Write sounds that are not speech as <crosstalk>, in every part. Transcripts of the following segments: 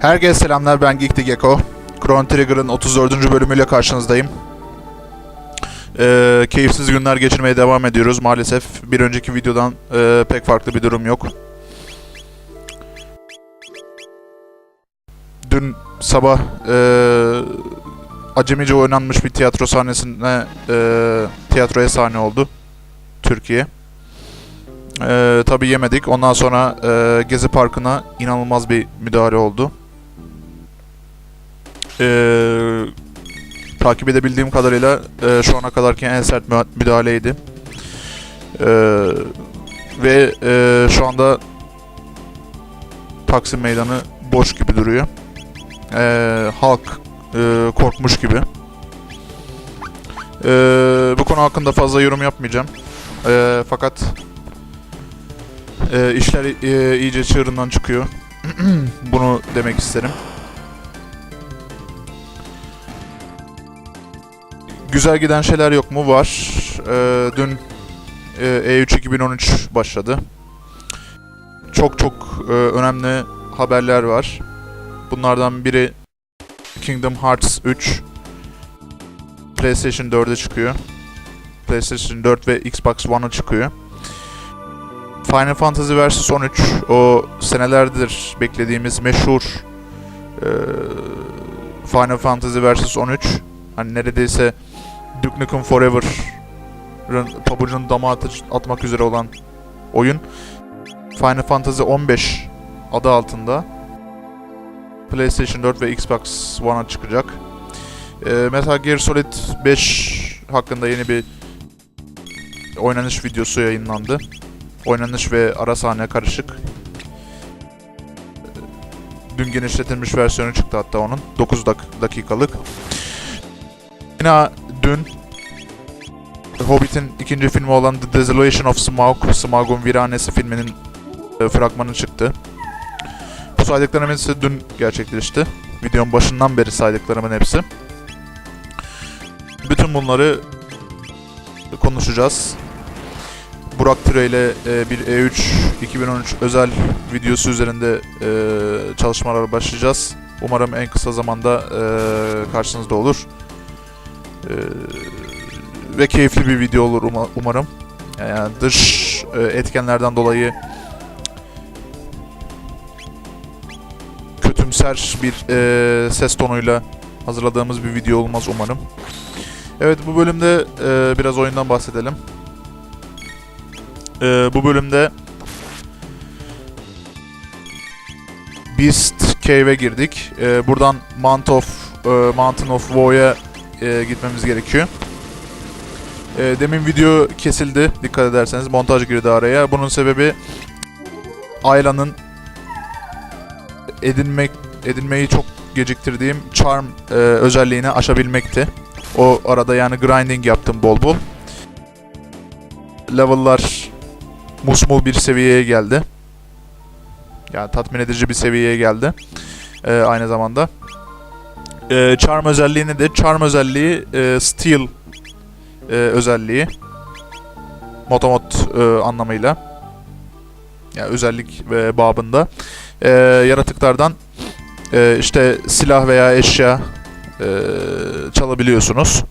Herkese selamlar ben Geekti Gecko. Chrono Trigger'ın 34. bölümüyle karşınızdayım. Ee, keyifsiz günler geçirmeye devam ediyoruz maalesef. Bir önceki videodan e, pek farklı bir durum yok. Dün sabah e, acemice oynanmış bir tiyatro sahnesine e, tiyatroya sahne oldu. Türkiye. Ee, tabii yemedik. Ondan sonra e, Gezi Parkı'na inanılmaz bir müdahale oldu. Ee, takip edebildiğim kadarıyla e, şu ana kadarki en sert mü- müdahaleydi. Ee, ve e, şu anda Taksim Meydanı boş gibi duruyor. Ee, halk e, korkmuş gibi. Ee, bu konu hakkında fazla yorum yapmayacağım. Ee, fakat e, işler e, iyice çığırından çıkıyor. <clears throat> Bunu demek isterim. Güzel giden şeyler yok mu? Var. Ee, dün e, E3 2013 başladı. Çok çok e, önemli haberler var. Bunlardan biri Kingdom Hearts 3 PlayStation 4'e çıkıyor. PlayStation 4 ve Xbox One'a çıkıyor. Final Fantasy Versus 13 o senelerdir beklediğimiz meşhur e, Final Fantasy Versus 13 hani neredeyse Duke Nukem Forever'ın pabucunu dama atı- atmak üzere olan oyun Final Fantasy 15 adı altında PlayStation 4 ve Xbox One'a çıkacak. E, Metal Gear Solid 5 hakkında yeni bir oynanış videosu yayınlandı. Oynanış ve ara sahne karışık. Dün genişletilmiş versiyonu çıktı hatta onun. 9 dak- dakikalık. Yine dün Hobbit'in ikinci filmi olan The Desolation of Smaug, Smaug'un Viranesi filminin e, fragmanı çıktı. Bu saydıklarım hepsi dün gerçekleşti. Videonun başından beri saydıklarımın hepsi. Bütün bunları konuşacağız. Burak Türe ile e, bir E3 2013 özel videosu üzerinde e, çalışmalara başlayacağız. Umarım en kısa zamanda e, karşınızda olur. E, ve keyifli bir video olur uma- umarım. Yani dış e, etkenlerden dolayı kötümser bir e, ses tonuyla hazırladığımız bir video olmaz umarım. Evet bu bölümde e, biraz oyundan bahsedelim. Ee, bu bölümde Beast Cave'e girdik. Ee, buradan Mount of e, Mountain of Woe'ya e, gitmemiz gerekiyor. Ee, demin video kesildi. Dikkat ederseniz montaj girdi araya. Bunun sebebi Ayla'nın edinmek edinmeyi çok geciktirdiğim charm e, özelliğini aşabilmekti. O arada yani grinding yaptım bol bol. Level'lar musmul bir seviyeye geldi. Yani tatmin edici bir seviyeye geldi. Ee, aynı zamanda. Ee, charm özelliğini de charm özelliği e, steel e, özelliği. Motomot e, anlamıyla. Yani özellik ve babında. Ee, yaratıklardan e, işte silah veya eşya e, çalabiliyorsunuz.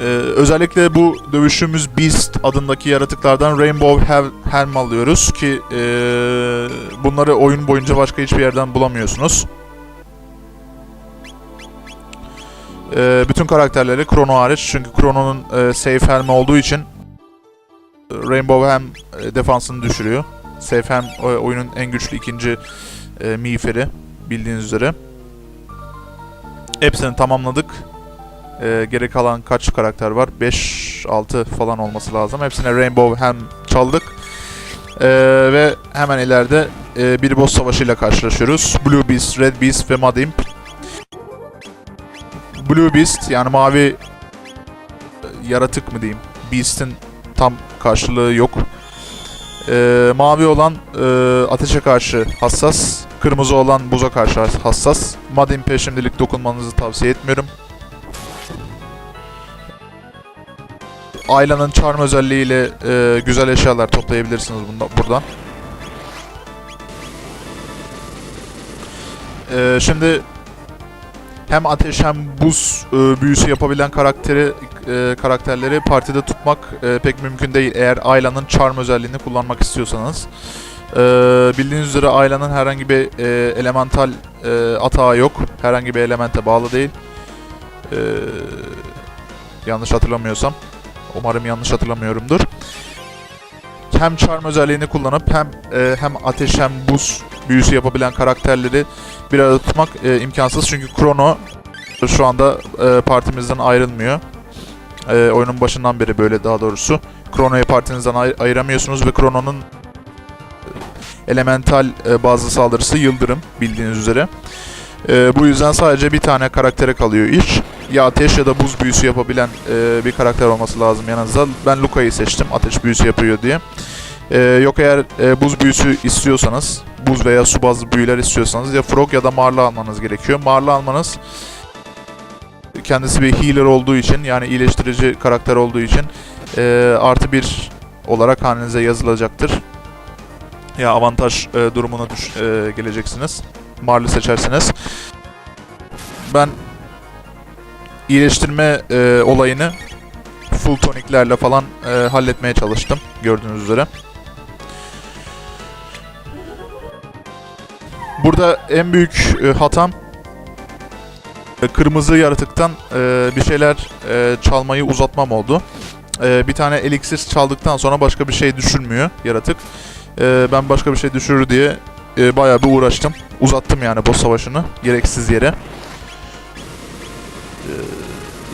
Ee, özellikle bu dövüşümüz Beast adındaki yaratıklardan Rainbow Hel- Helm alıyoruz ki ee, bunları oyun boyunca başka hiçbir yerden bulamıyorsunuz. Ee, bütün karakterleri Chrono hariç çünkü Chrono'nun e, safe helm olduğu için Rainbow Helm e, defansını düşürüyor. Safe helm e, oyunun en güçlü ikinci e, miğferi bildiğiniz üzere. Hepsini tamamladık. Ee, geri kalan kaç karakter var? 5-6 falan olması lazım. Hepsine Rainbow hem çaldık. Ee, ve hemen ileride e, bir boss savaşıyla karşılaşıyoruz. Blue Beast, Red Beast ve Mud Imp. Blue Beast yani mavi e, yaratık mı diyeyim? Beast'in tam karşılığı yok. Ee, mavi olan e, ateşe karşı hassas. Kırmızı olan buza karşı hassas. Mud Imp'e şimdilik dokunmanızı tavsiye etmiyorum. Ayla'nın charm özelliğiyle e, güzel eşyalar toplayabilirsiniz bunda, buradan. Ee, şimdi hem ateş hem buz e, büyüsü yapabilen karakteri e, karakterleri partide tutmak e, pek mümkün değil eğer Ayla'nın charm özelliğini kullanmak istiyorsanız. Ee, bildiğiniz üzere Ayla'nın herhangi bir e, elemental e, atağı yok. Herhangi bir elemente bağlı değil. Ee, yanlış hatırlamıyorsam. Umarım yanlış hatırlamıyorumdur. Hem charm özelliğini kullanıp hem e, hem ateş hem buz büyüsü yapabilen karakterleri bir arada tutmak e, imkansız. Çünkü Chrono şu anda e, partimizden ayrılmıyor. E, oyunun başından beri böyle daha doğrusu. Chrono'yu partinizden ay- ayıramıyorsunuz ve Chrono'nun elemental e, bazı saldırısı yıldırım bildiğiniz üzere. E, bu yüzden sadece bir tane karaktere kalıyor iş. Ya ateş ya da buz büyüsü yapabilen e, bir karakter olması lazım yanınızda. Ben Luka'yı seçtim ateş büyüsü yapıyor diye. E, yok eğer e, buz büyüsü istiyorsanız, buz veya su bazlı büyüler istiyorsanız ya Frog ya da Marla almanız gerekiyor. Marla almanız kendisi bir healer olduğu için yani iyileştirici karakter olduğu için e, artı bir olarak hanenize yazılacaktır. Ya avantaj e, durumuna düş, e, geleceksiniz. Marl'ı seçersiniz. Ben iyileştirme e, olayını full toniklerle falan e, halletmeye çalıştım gördüğünüz üzere. Burada en büyük e, hatam e, kırmızı yaratıktan e, bir şeyler e, çalmayı uzatmam oldu. E, bir tane eliksir çaldıktan sonra başka bir şey düşürmüyor yaratık. E, ben başka bir şey düşürür diye e, bayağı bir uğraştım. Uzattım yani boss savaşını gereksiz yere. E,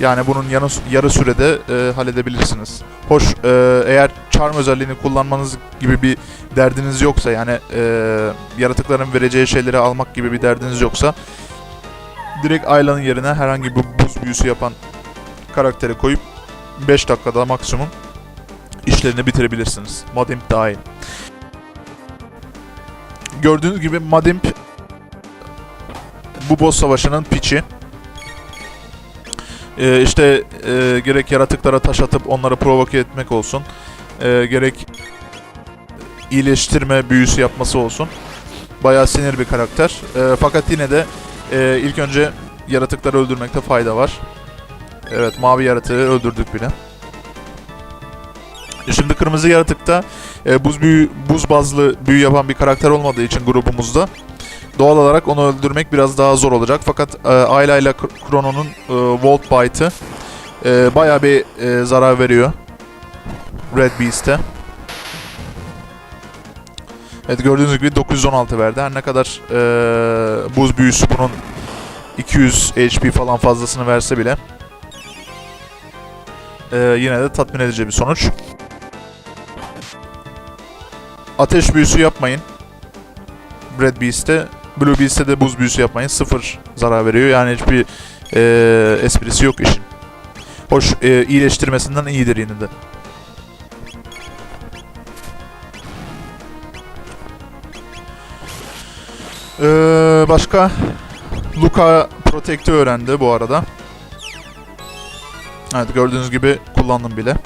yani bunun yanı, yarı sürede e, halledebilirsiniz. Hoş e, eğer charm özelliğini kullanmanız gibi bir derdiniz yoksa yani e, yaratıkların vereceği şeyleri almak gibi bir derdiniz yoksa direkt Ayla'nın yerine herhangi bir buz büyüsü yapan karakteri koyup 5 dakikada maksimum işlerini bitirebilirsiniz. Madimp dahil. Gördüğünüz gibi Madimp bu boss savaşının piçi. Ee, işte e, gerek yaratıklara taş atıp onları provoke etmek olsun. E, gerek iyileştirme büyüsü yapması olsun. Bayağı sinir bir karakter. E, fakat yine de e, ilk önce yaratıkları öldürmekte fayda var. Evet mavi yaratığı öldürdük bile. E, Şimdi kırmızı yaratıkta e, buz büyü, buz bazlı büyü yapan bir karakter olmadığı için grubumuzda doğal olarak onu öldürmek biraz daha zor olacak. Fakat e, Ayla ile Kr- Chrono'nun e, Volt Bite'ı e, bayağı bir e, zarar veriyor Red Beast'e. Evet gördüğünüz gibi 916 verdi. Her ne kadar e, buz büyüsü bunun 200 HP falan fazlasını verse bile e, yine de tatmin edici bir sonuç. Ateş büyüsü yapmayın. Red Beast'te. Blue Beast'te de buz büyüsü yapmayın. Sıfır zarar veriyor. Yani hiçbir e, esprisi yok işin. Hoş e, iyileştirmesinden iyidir yine de. Ee, başka Luka Protect'i öğrendi bu arada. Evet gördüğünüz gibi kullandım bile.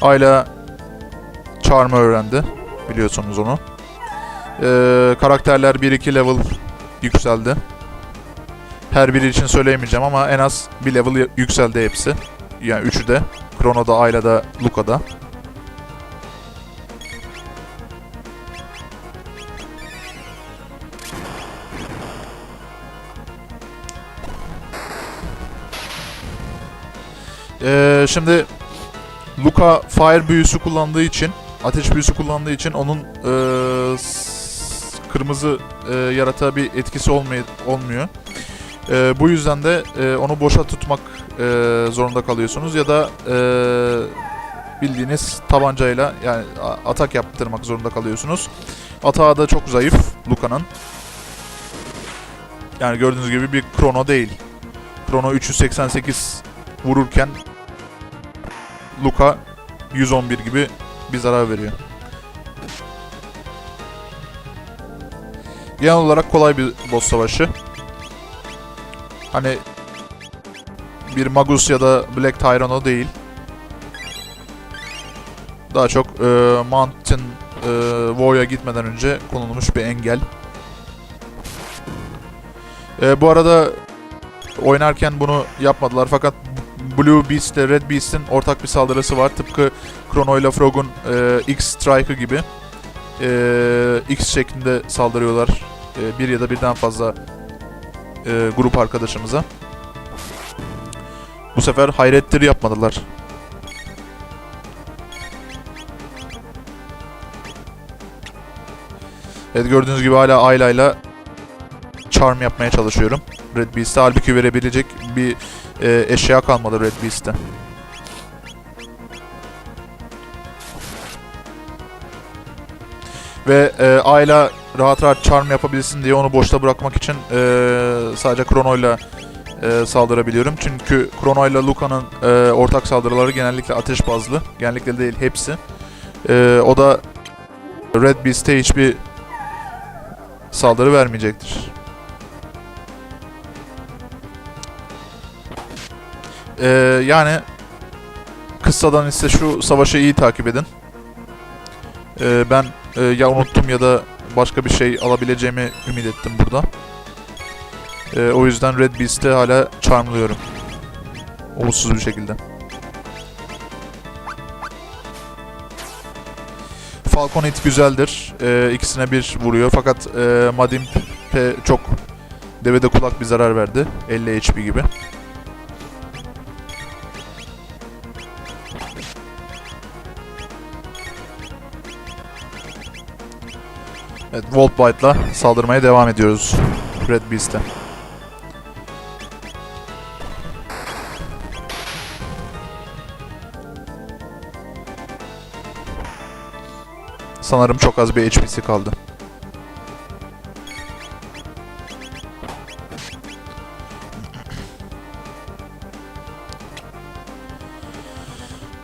Ayla Charm'ı öğrendi. Biliyorsunuz onu. Ee, karakterler 1-2 level yükseldi. Her biri için söyleyemeyeceğim ama en az bir level yükseldi hepsi. Yani üçü de. Chrono'da, Ayla'da, Luka'da. Ee, şimdi Luka fire büyüsü kullandığı için, ateş büyüsü kullandığı için onun s- kırmızı ee, yaratığa bir etkisi olmay olmuyor. Ee, bu yüzden de ee, onu boşa tutmak ee, zorunda kalıyorsunuz ya da ee, bildiğiniz tabancayla yani atak yaptırmak zorunda kalıyorsunuz. Atağı da çok zayıf Luka'nın. Yani gördüğünüz gibi bir krono değil. Krono 388 vururken Luka 111 gibi bir zarar veriyor. Genel olarak kolay bir boss savaşı. Hani bir Magus ya da Black Tyranno değil. Daha çok e, Mountain e, War'ya gitmeden önce konulmuş bir engel. Ee, bu arada oynarken bunu yapmadılar fakat Blue Beast ile Red Beast'in ortak bir saldırısı var. Tıpkı Chrono ile Frog'un e, X Strike'ı gibi e, X şeklinde saldırıyorlar. E, bir ya da birden fazla e, grup arkadaşımıza. Bu sefer hayrettir yapmadılar. Evet gördüğünüz gibi hala Ayla ile charm yapmaya çalışıyorum. Red Beast'e halbuki verebilecek bir e, eşya kalmadı Red Beast'te. Ve e, Ayla rahat rahat charm yapabilsin diye onu boşta bırakmak için e, sadece Chrono ile e, saldırabiliyorum. Çünkü Chrono ile Luca'nın e, ortak saldırıları genellikle ateş bazlı. Genellikle değil hepsi. E, o da Red Beast'e hiçbir saldırı vermeyecektir. Ee, yani kıssadan ise şu savaşı iyi takip edin. Ee, ben e, ya unuttum ya da başka bir şey alabileceğimi ümit ettim burada. Ee, o yüzden Red Beast'i hala charmlıyorum. Umutsuz bir şekilde. Falcon Hit güzeldir. Ee, ikisine bir vuruyor fakat e, Madimp'e çok devede kulak bir zarar verdi. 50 HP gibi. Evet, Volt Bite'la saldırmaya devam ediyoruz Red Beast'e. Sanırım çok az bir HP'si kaldı.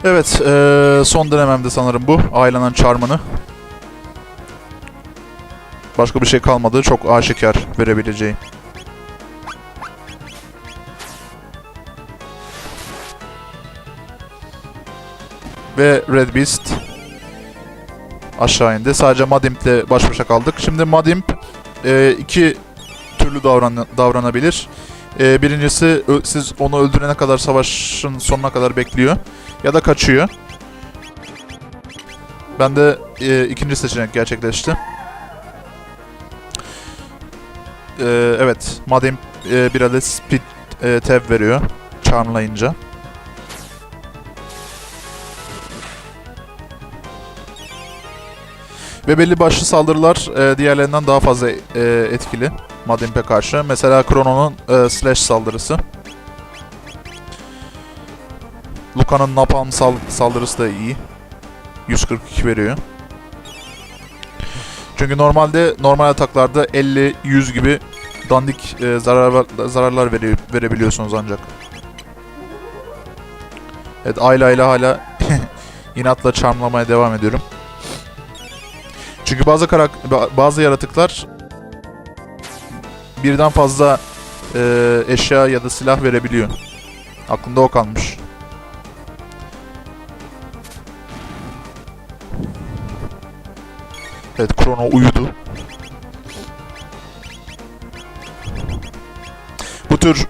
Evet, eee, son denememde sanırım bu. Ayla'nın charm'ını. Başka bir şey kalmadı. Çok aşikar verebileceğim. Ve Red Beast aşağı indi. Sadece Madimp'le baş başa kaldık. Şimdi Madimp e, iki türlü davran davranabilir. E, birincisi siz onu öldürene kadar savaşın sonuna kadar bekliyor. Ya da kaçıyor. Ben de e, ikinci seçenek gerçekleşti. Ee, evet, Madem e, bir adet speed e, tab veriyor charmlayınca. Ve belli başlı saldırılar e, diğerlerinden daha fazla e, etkili Mademp'e karşı. Mesela Chrono'nun e, slash saldırısı. Luca'nın napalm sal- saldırısı da iyi. 142 veriyor. Çünkü normalde normal ataklarda 50-100 gibi dandik e, zarar, zararlar vere, verebiliyorsunuz ancak. Evet Ayla ile hala <laughs> inatla charmlamaya devam ediyorum. Çünkü bazı karak ba- bazı yaratıklar birden fazla e, eşya ya da silah verebiliyor. Aklımda o kalmış. Evet Krono uyudu. Bu tür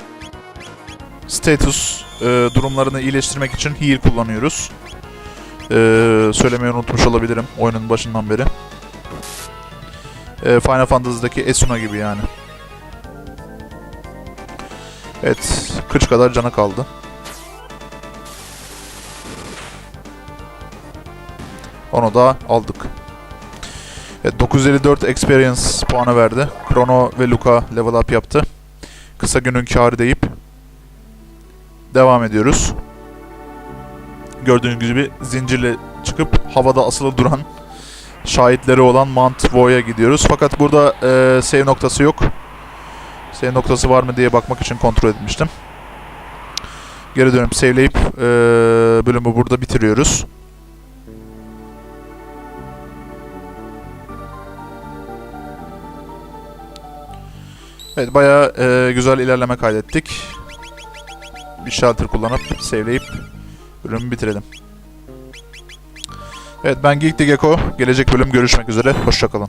status e, durumlarını iyileştirmek için heal kullanıyoruz. E, söylemeyi unutmuş olabilirim oyunun başından beri. E, Final Fantasy'daki Esuna gibi yani. Evet, kıç kadar canı kaldı. Onu da aldık. Evet, 954 experience puanı verdi. Chrono ve Luca level up yaptı. Kısa günün kârı deyip devam ediyoruz. Gördüğünüz gibi zincirle çıkıp havada asılı duran şahitleri olan Mount Vo'ya gidiyoruz. Fakat burada e, save noktası yok. Save noktası var mı diye bakmak için kontrol etmiştim. Geri dönüp saveleyip e, bölümü burada bitiriyoruz. Evet bayağı e, güzel ilerleme kaydettik. Bir shelter kullanıp saveleyip bölümü bitirelim. Evet ben Geek Gecko. Gelecek bölüm görüşmek üzere. Hoşçakalın.